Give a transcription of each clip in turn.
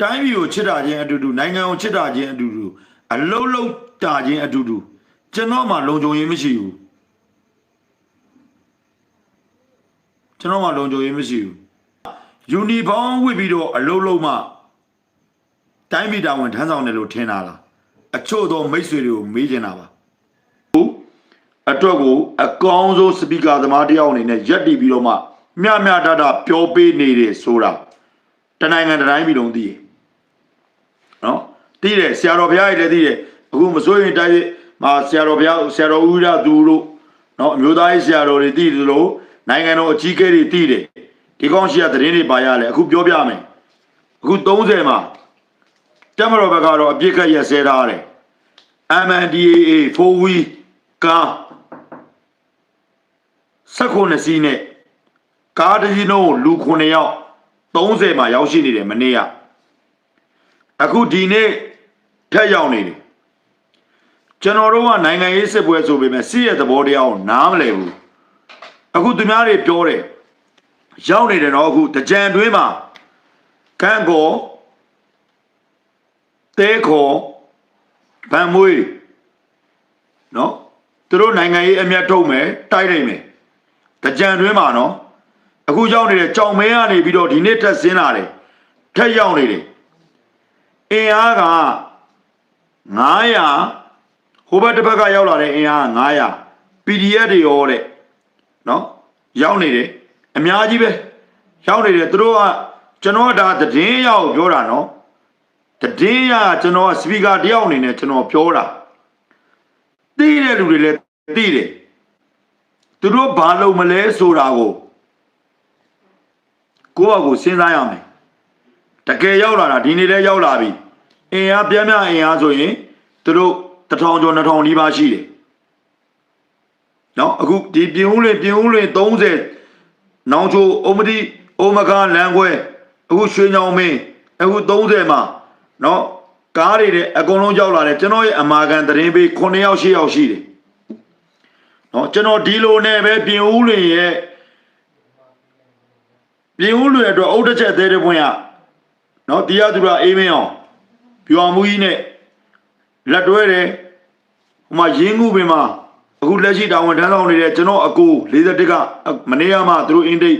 တိုင်းပြည်ကိုချစ်တာချင်းအတူတူနိုင်ငံကိုချစ်တာချင်းအတူတူအလုံးလုံးတာချင်းအတူတူကျွန်တော်မှလုံခြုံရေးမရှိဘူးကျွန်တော်မှလုံခြုံရေးမရှိဘူးယူနီဖောင်းဝတ်ပြီးတော့အလုံးလုံးမှတိုင်းပြည်တာဝန်ထမ်းဆောင်တယ်လို့ထင်တာလားအချို့သောမိတ်ဆွေတွေကိုမေးချင်တာပါဟုတ်အတွက်ကိုအကောင်းဆုံးစပီကာသမားတစ်ယောက်အနေနဲ့ရက်တည်ပြီးတော့မှမျှမျှတတပြောပေးနေတယ်ဆိုတာတနိုင်ငံတစ်တိုင်းပြည်လုံးသိရ နော်သိတယ်ဆရာတော်ဘုရားကြီးလည်းသိတယ်အခုမစိုးရင်တိုက်မှာဆရာတော်ဘုရားဆရာတော်ဦးရသူတို့နော်အမျိုးသားရေးဆရာတော်တွေသိတယ်လို့နိုင်ငံတော်အကြီးအကဲတွေသိတယ်ဒီကောင်းရှိရသတင်းတွေပါရလဲအခုပြောပြမယ်အခု30မှာတက်မတော်ဘက်ကတော့အပြစ်ခတ်ရက်စဲထားတယ် MNDAA 4 we ကား16စီးနဲ့ကားတစ်စီးလုံးကိုလူ9ယောက်30မှာရောက်ရှိနေတယ်မနေ့က အခုဒီနေ့ထက်ရောက်နေတယ်ကျွန်တော်တို့ကနိုင်ငံရေးစစ်ပွဲဆိုပေမဲ့စစ်ရဲ့သဘောတရားကိုနားမလည်ဘူးအခုသူများတွေပြောတယ်ရောက်နေတယ်နော်အခုတကြံတွင်းမှာကန့်ကောတဲခေါ်ဗန်မွေးနော်သူတို့နိုင်ငံရေးအမျက်ထုတ်မယ်တိုက်နိုင်မယ်တကြံတွင်းမှာနော်အခုရောက်နေတဲ့ကြောင်မဲကနေပြီးတော့ဒီနေ့ထက်ဆင်းလာတယ်ထက်ရောက်နေတယ် အင်အားက900ဟိုဘက်တစ်ဘက်ကရောက်လာတဲ့အင်အားက900 PDF တွေရောတဲ့နော်ရောက်နေတယ်အများကြီးပဲရောက်နေတယ်သူတို့ကကျွန်တော်ကဒါသတင်းရောက်ပြောတာနော်သတင်းရကျွန်တော်ကစပီကာတယောက်အနေနဲ့ကျွန်တော်ပြောတာသိတဲ့လူတွေလည်းသိတယ်သူတို့ဘာလုပ်မလဲဆိုတာကိုကိုယ့်အကိုစဉ်းစားရမယ် တကယ်ရောက်လာတာဒီနေ့လဲရောက်လာပြီအင်အားပြင်းပြအင်အားဆိုရင်သူတို့တစ်ထောင်ကျော်နှစ်ထောင်နီးပါးရှိတယ်နော်အခုဒီပြင်ဦးလွင်ပြင်ဦးလွင်30နောင်ချိုအုံမတိအိုမကားလမ်းခွဲအခုရွှေညောင်မင်းအခု30မှာနော်ကားတွေတဲ့အကုန်လုံးရောက်လာတယ်ကျွန်တော်ရဲ့အမာခံသတင်းပေး9ယောက်10ယောက်ရှိတယ်နော်ကျွန်တော်ဒီလိုနဲ့ပဲပြင်ဦးလွင်ရဲ့ပြင်ဦးလွင်အတွက်အုတ်တစ်ချက်သေးတဲ့ပွင့်ရ နော်တရားသူရအေးမင်းအောင်ပြောင်မှုကြီးနဲ့လက်တွဲတယ်ဟိုမှာရင်းမှုပင်မှာအခုလက်ရှိတာဝန်ထမ်းဆောင်နေတဲ့ကျွန်တော်အကို41ကမနေ့ကမှသူတို့အင်းဒိတ်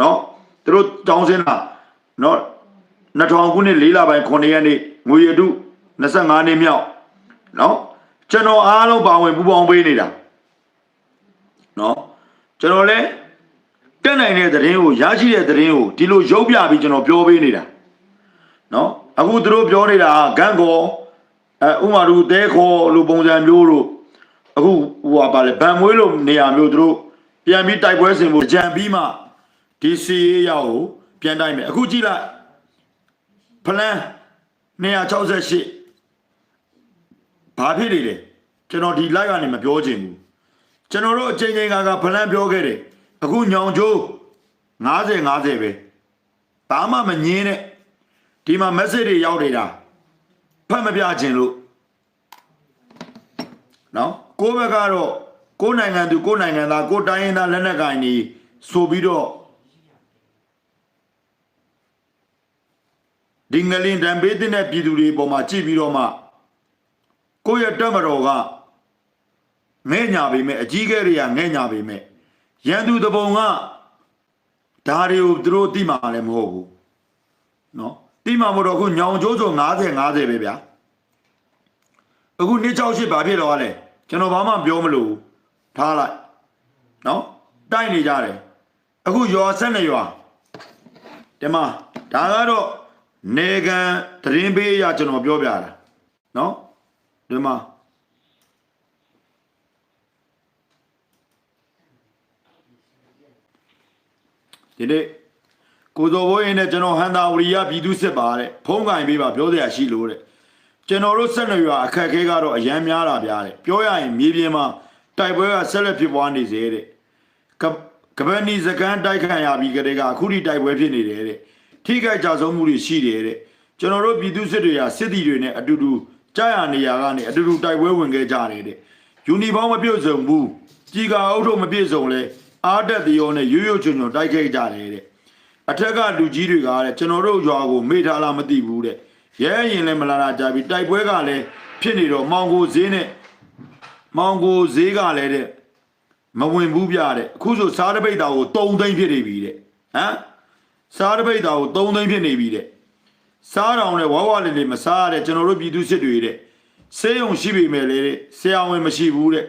နော်သူတို့တောင်းစင်းတာနော်2000ခုနှစ်၄လပိုင်း9ရက်နေ့ငွေရတု25နှစ်မြောက်နော်ကျွန်တော်အားလုံးပါဝင်ပူပေါင်းပေးနေတာနော်ကျွန်တော်လည်းတက်နိုင်တဲ့သတင်းကိုရရှိတဲ့သတင်းကိုဒီလိုရုပ်ပြပြီးကျွန်တော်ပြောပေးနေတာ နော်အခုသူတို့ပြောနေတာကဂန့်ကောအဲဥမာတို့တဲခေါ်လို့ပုံစံမျိုးတို့အခုဟိုပါလေဗန်မွေးလို့နေရာမျိုးသူတို့ပြန်ပြီးတိုက်ပွဲဆင်ဖို့ကြံပြီးမှဒီစီရေးရောက်ကိုပြန်တိုက်မယ်အခုကြည့်လိုက်ဖလန်268ဘာဖြစ်နေလဲကျွန်တော်ဒီ live ကနေမပြောချင်ဘူးကျွန်တော်တို့အချိန်ချင်းကကဖလန်ပြောခဲ့တယ်အခုညောင်ကျိုး90 50ပဲဘာမှမငင်းနဲ့ ဒီမှာ message တွေရောက်နေတာဖတ်မပြခြင်းလို့နော်ကိုယ့်ဘက်ကတော့ကိုယ်နိုင်ငံသူကိုယ်နိုင်ငံသားကိုယ်တိုင်းရင်းသားလက်နက်ကိုင်နေဆိုပြီးတော့ဒီငလင်တံပေးတဲ့ပြည်သူတွေပေါ်မှာကြည့်ပြီးတော့မှကိုယ့်ရဲ့တက်မတော်ကငဲ့ညာပေမဲ့အကြီးကဲတွေကငဲ့ညာပေမဲ့ရန်သူတပုံကဒါတွေကိုသူတို့သိမှာလည်းမဟုတ်ဘူးနော် တိမှမတော့အခုညောင်ကျိုးဆို90 50ပဲဗျာအခုနှစ်68ဘာဖြစ်တော့လဲကျွန်တော်ဘာမှပြောမလို့ထားလိုက်နော်တိုက်နေကြတယ်အခုရွာဆက်နေရွာဒီမှာဒါကတော့နေကန်သတင်းပေးရကျွန်တော်ပြောပြတာနော်ဒီမှာဒီနေ့ ကိုစောဘိုးရင်နဲ့ကျွန်တော်ဟန်တာဝရီယပြည်သူစစ်ပါတဲ့ဖုံးကင်ပေးပါပြောစရာရှိလို့တဲ့ကျွန်တော်တို့ဆက်နွယ်ရွာအခက်ခဲကတော့အရန်များတာဗျာတဲ့ပြောရရင်မြေပြင်မှာတိုက်ပွဲကဆက်လက်ဖြစ်ပွားနေစေတဲ့ကကပနီစကန်တိုက်ခံရပြီးကလေးကအခုထိတိုက်ပွဲဖြစ်နေတယ်တဲ့ထိခိုက်ကြဆုံးမှုတွေရှိတယ်တဲ့ကျွန်တော်တို့ပြည်သူစစ်တွေကစစ်တီတွေနဲ့အတူတူကြာရနေရကနေအတူတူတိုက်ပွဲဝင်ခဲ့ကြတယ်တဲ့ယူနီဖောင်းမပြုတ်စုံဘူးကြီးကာအုပ်ထုပ်မပြည့်စုံလဲအားတက်တရောနဲ့ရွရွချွန်ချွန်တိုက်ခဲ့ကြတယ်တဲ့ အထက်ကလူကြီးတွေကတဲ့ကျွန်တော်တို့ရွာကိုမေ့ထားလားမသိဘူးတဲ့ရဲရင်လည်းမလာတာကြပြီတိုက်ပွဲကလည်းဖြစ်နေတော့မောင်ကိုဈေးနဲ့မောင်ကိုဈေးကလည်းတဲ့မဝင်ဘူးပြတဲ့အခုဆိုစားတပိတ်တာကို3သိန်းဖြစ်နေပြီတဲ့ဟမ်စားတပိတ်တာကို3သိန်းဖြစ်နေပြီတဲ့စားတောင်နဲ့ဝါဝလေးလေးမစားရတဲ့ကျွန်တော်တို့ပြည်သူစစ်တွေတဲ့ဆေးရုံရှိပေမဲ့လေတဲ့ဆရာဝန်မရှိဘူးတဲ့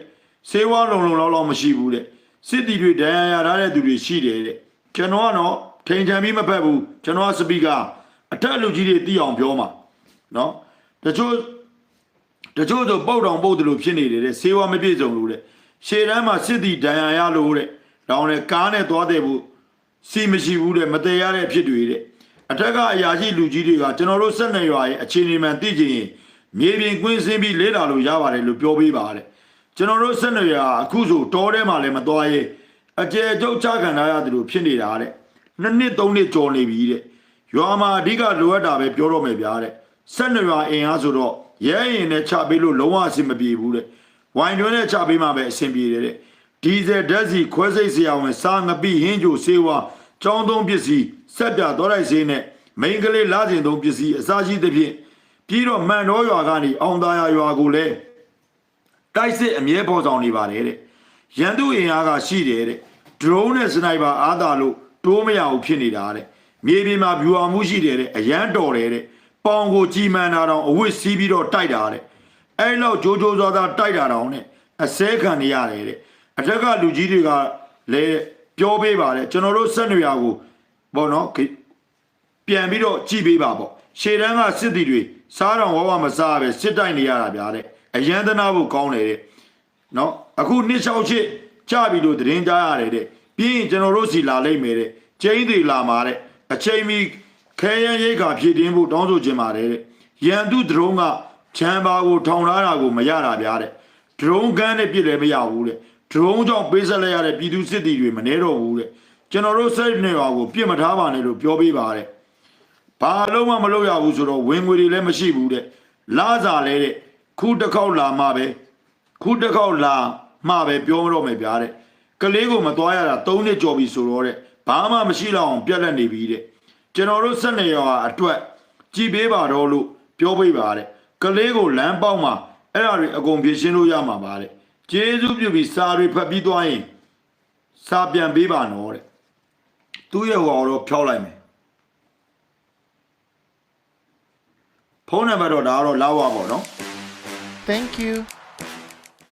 ဆေးဝါးလုံလုံလောက်လောက်မရှိဘူးတဲ့စစ်တီတွေဒဏ်ရာရထားတဲ့သူတွေရှိတယ်တဲ့ကျွန်တော်ကတော့ ထိန်ချန်ပြီးမဖက်ဘူးကျွန်တော်ကစပီကာအထက်လူကြီးတွေသိအောင်ပြောမှာနော်တချို့တချို့ဆိုပုတ်တောင်ပုတ်တယ်လို့ဖြစ်နေတယ်တဲ့ဆေးဝါးမပြည့်စုံလို့တဲ့ရှေ့တန်းမှာစစ်တီဒဏ်ရာရလို့တဲ့တောင်းလေကားနဲ့သွားတယ်ဘူးစီမရှိဘူးတဲ့မတည်ရတဲ့အဖြစ်တွေတဲ့အထက်ကအရာရှိလူကြီးတွေကကျွန်တော်တို့ဆက်နေရွာရဲ့အခြေအနေမှန်သိချင်ရင်မြေပြင်ကွင်းဆင်းပြီးလေ့လာလို့ရပါတယ်လို့ပြောပေးပါတဲ့ကျွန်တော်တို့ဆက်နေရွာအခုဆိုတောထဲမှာလည်းမသွားရဲအကျယ်ကျုပ်ချခံထားရတယ်လို့ဖြစ်နေတာတဲ့ နှစ်နှစ်သုံးနှစ်ကြော်နေပြီတဲ့ရွာမှာအဓိကလိုအပ်တာပဲပြောတော့မယ်ဗျာတဲ့ဆက်နေရွာအင်အားဆိုတော့ရဲရင်နဲ့ချပေးလို့လုံးဝအဆင်မပြေဘူးတဲ့ဝိုင်တွင်းနဲ့ချပေးမှပဲအဆင်ပြေတယ်တဲ့ဒီဇယ်ဓာတ်စီခွဲစိတ်ဆရာဝန်စားငပိဟင်းကြိုဆေးဝါးចောင်းသုံးပစ္စည်းဆက်ပြတော်လိုက်စေးနဲ့မိန်ကလေးလာကျင်သုံးပစ္စည်းအစားရှိသဖြင့်ပြီးတော့မှန်တော်ရွာကနေအောင်သားရွာကိုလည်းတိုက်စစ်အမြဲပေါ်ဆောင်နေပါတယ်တဲ့ရန်သူအင်အားကရှိတယ်တဲ့ဒရုန်းနဲ့စနိုက်ပါအားသာလို့ တိုးမရဘူးဖြစ်နေတာတဲ့မြေပြင်မှာဗျူဟာမှုရှိတယ်တဲ့အရန်တော်တယ်တဲ့ပေါင်ကိုကြီးမှန်တာတော့အဝစ်စီးပြီးတော့တိုက်တာတဲ့အဲ့လောက်ကြိုးကြိုးစားစားတိုက်တာတော့နဲ့အစဲခံနေရတယ်တဲ့အထက်ကလူကြီးတွေကလည်းပြောပေးပါတယ်ကျွန်တော်တို့စက်နေရကိုဘောနော်ခေပြန်ပြီးတော့ကြည်ပေးပါပေါ့ရှေ့တန်းကစစ်တီတွေစားတော်ဝဝမစားပဲစစ်တိုက်နေရတာဗျာတဲ့အရန်သနာဖို့ကောင်းတယ်တဲ့နော်အခုနှစ်ချောက်ချစ်ကြပြီလို့သတင်းကြားရတယ်တဲ့ ပြီးရင်ကျွန်တော်တို့စီလာလိမ့်မယ်တဲ့ကျင်းသေးလာမှာတဲ့အချိန်မီခဲရန်ရိတ်ခါဖြည့်တင်းဖို့တောင်းဆိုခြင်းပါတယ်တဲ့ရန်သူဒရုန်းကချမ်းပါကိုထောင်ထားတာကိုမရတာဗျာတဲ့ဒရုန်းကန်းနဲ့ပြစ်လည်းမရဘူးတဲ့ဒရုန်းကြောင့်ပေးဆက်လိုက်ရတဲ့ပြည်သူစစ်တီတွေမနှဲတော့ဘူးတဲ့ကျွန်တော်တို့စိတ်နေပါကိုပြစ်မထားပါနဲ့လို့ပြောပေးပါတဲ့ဘာလုံးမမလုပ်ရဘူးဆိုတော့ဝင်ငွေတွေလည်းမရှိဘူးတဲ့လာစာလဲတဲ့ခုတစ်ခေါက်လာမှပဲခုတစ်ခေါက်လာမှပဲပြောမတော့မယ်ဗျာတဲ့ ကလေးကိုမသွားရတာ၃နှစ်ကျော်ပြီဆိုတော့တဲ့ဘာမှမရှိတော့အောင်ပြက်လက်နေပြီတဲ့ကျွန်တော်တို့ဆက်နေရောအတွက်ကြည်ပေးပါတော့လို့ပြောပေးပါတဲ့ကလေးကိုလမ်းပေါက်မှာအဲ့ဒါတွေအကုန်ပြင်ရှင်းလို့ရမှာပါတဲ့ကျေးဇူးပြုပြီးစာတွေဖတ်ပြီးသွားရင်စာပြန်ပေးပါနော်တဲ့သူ့ရဲ့ဟောတော့ဖြောက်လိုက်မယ်ဖုန်းနံပါတ်တော့ဒါကတော့လာဝပါပေါ့နော် Thank you.